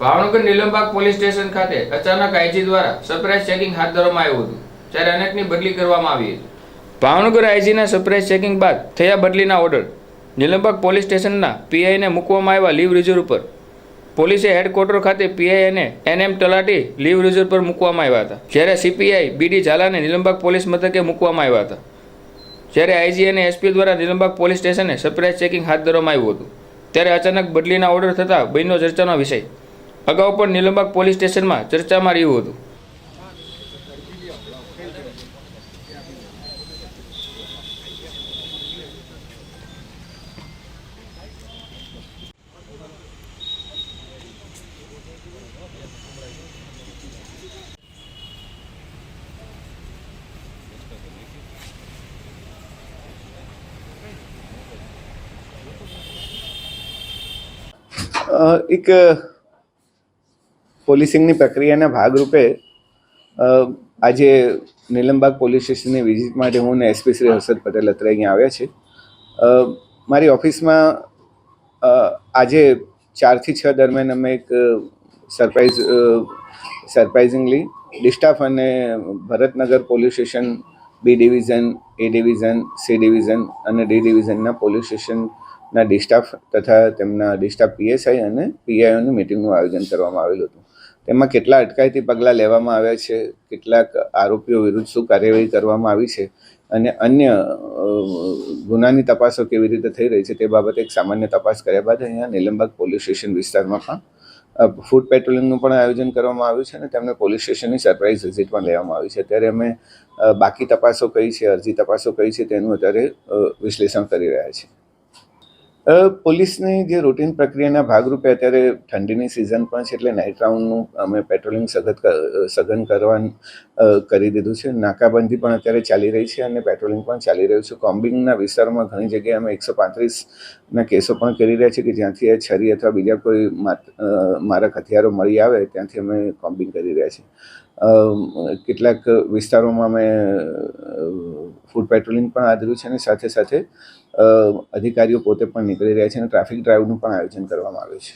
Bhavnagar Nilambag police station ખાતે અચાનક IG દ્વારા સરપ્રાઇઝ ચેકિંગ હાથ ધરવામાં આવ્યું હતું ત્યારે અનેકની બદલી કરવામાં આવી હતી. ભાવનગર આઈજીના સરપ્રાઇઝ ચેકિંગ બાદ થયા બદલીના ઓર્ડર નીલમબાગ પોલીસ સ્ટેશનના પીઆઈને મૂકવામાં આવ્યા લીવ રિઝર્વ પર પોલીસે હેડક્વાર્ટર ખાતે પીઆઈ અને એનએમ તલાટી લીવ રિઝર્વ પર મૂકવામાં આવ્યા હતા, જ્યારે સીપીઆઈ બીડી ઝાલાને નીલમબાગ પોલીસ મથકે મૂકવામાં આવ્યા હતા. જ્યારે આઈજી અને એસપી દ્વારા નીલમબાગ પોલીસ સ્ટેશને સરપ્રાઇઝ ચેકિંગ હાથ ધરવામાં આવ્યું હતું, ત્યારે અચાનક બદલીના ઓર્ડર થતાં બન્યો ચર્ચાનો વિષય અગાઉ પણ નીલમબાગ પોલીસ સ્ટેશનમાં ચર્ચામાં રહ્યું હતું. એક પોલીસિંગની પ્રક્રિયાના ભાગરૂપે આજે નીલમબાગ પોલીસ સ્ટેશનની વિઝિટ માટે હું ને એસપી શ્રી હર્ષદ પટેલ અત્રે અહીંયા આવ્યા છે મારી ઓફિસમાં આજે ચારથી છ દરમિયાન અમે એક સરપ્રાઇઝ સરપ્રાઇઝિંગલી ડિસ્ટાફ અને Bharatnagar police station, B division, A division, C division અને ડી ડિવિઝનના પોલીસ સ્ટેશનના ડિસ્ટાફ તથા તેમના ડિસ્ટાફ પીએસઆઈ અને પીઆઈઓની મિટિંગનું આયોજન કરવામાં આવેલું હતું. તેમાં કેટલા અટકાયતી પગલાં લેવામાં આવ્યા છે? કેટલાક આરોપીઓ વિરુદ્ધ શું કાર્યવાહી કરવામાં આવી છે? અને અન્ય ગુનાની તપાસો કેવી રીતે થઈ રહી છે તે બાબતે એક સામાન્ય તપાસ કર્યા બાદ અહીંયા નીલમબાગ પોલીસ સ્ટેશન વિસ્તારમાં પણ ફૂડ પેટ્રોલિંગનું પણ આયોજન કરવામાં આવ્યું છે અને તેમને પોલીસ સ્ટેશનની સરપ્રાઇઝ વિઝિટ પણ લેવામાં આવી છે. અત્યારે અમે બાકી તપાસો કઈ છે, અરજી તપાસો કઈ છે તેનું અત્યારે વિશ્લેષણ કરી રહ્યા છીએ. પોલીસની જે રૂટીન પ્રક્રિયાના ભાગરૂપે અત્યારે ઠંડીની સિઝન પણ છે એટલે નાઇટ રાઉન્ડનું અમે પેટ્રોલિંગ સઘન સઘન કરવાનું કરી દીધું છે. નાકાબંધી પણ અત્યારે ચાલી રહી છે અને પેટ્રોલિંગ પણ ચાલી રહ્યું છે. કોમ્બિંગના વિસ્તારોમાં ઘણી જગ્યાએ અમે એકસો પાંત્રીસના કેસો પણ કરી રહ્યા છીએ કે જ્યાંથી આ છરી અથવા બીજા કોઈ મારક હથિયારો મળી આવે ત્યાંથી અમે કોમ્બિંગ કરી રહ્યા છીએ. કેટલાક વિસ્તારોમાં અમે ફૂડ પેટ્રોલિંગ પણ આદર્યું છે અને સાથે સાથે અધિકારીઓ પોતે પણ નીકળી રહ્યા છે અને ટ્રાફિક ડ્રાઈવનું પણ આયોજન કરવામાં આવ્યું છે.